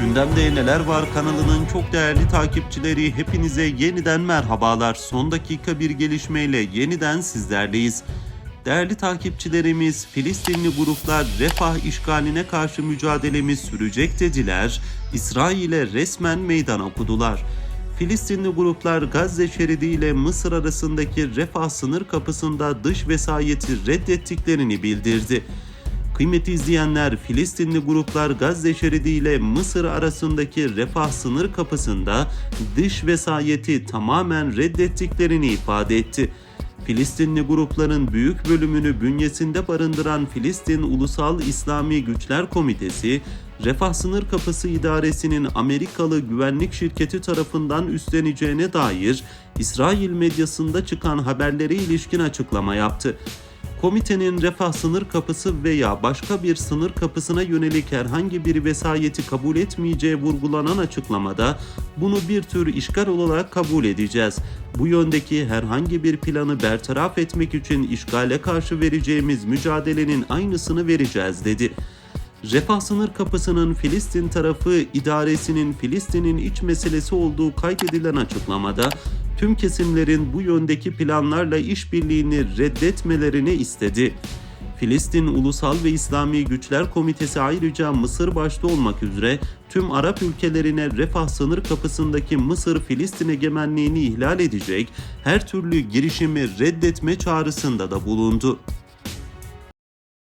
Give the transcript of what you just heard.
Gündemde Neler Var kanalının çok değerli takipçileri hepinize yeniden merhabalar. Son dakika bir gelişmeyle yeniden sizlerleyiz. Değerli takipçilerimiz Filistinli gruplar refah işgaline karşı mücadelemiz sürecek dediler. İsrail'e resmen meydan okudular. Filistinli gruplar Gazze şeridi ile Mısır arasındaki refah sınır kapısında dış vesayeti reddettiklerini bildirdi. Kıymetli izleyenler, Filistinli gruplar Gazze şeridi ile Mısır arasındaki refah sınır kapısında dış vesayeti tamamen reddettiklerini ifade etti. Filistinli grupların büyük bölümünü bünyesinde barındıran Filistin Ulusal İslami Güçler Komitesi, Refah Sınır Kapısı İdaresi'nin Amerikalı güvenlik şirketi tarafından üstleneceğine dair İsrail medyasında çıkan haberlere ilişkin açıklama yaptı. Komitenin refah sınır kapısı veya başka bir sınır kapısına yönelik herhangi bir vesayeti kabul etmeyeceği vurgulanan açıklamada bunu bir tür işgal olarak kabul edeceğiz. Bu yöndeki herhangi bir planı bertaraf etmek için işgale karşı vereceğimiz mücadelenin aynısını vereceğiz dedi. Refah sınır kapısının Filistin tarafı idaresinin Filistin'in iç meselesi olduğu kaydedilen açıklamada tüm kesimlerin bu yöndeki planlarla işbirliğini reddetmelerini istedi. Filistin Ulusal ve İslami Güçler Komitesi ayrıca Mısır başta olmak üzere tüm Arap ülkelerine refah sınır kapısındaki Mısır-Filistin egemenliğini ihlal edecek her türlü girişimi reddetme çağrısında da bulundu.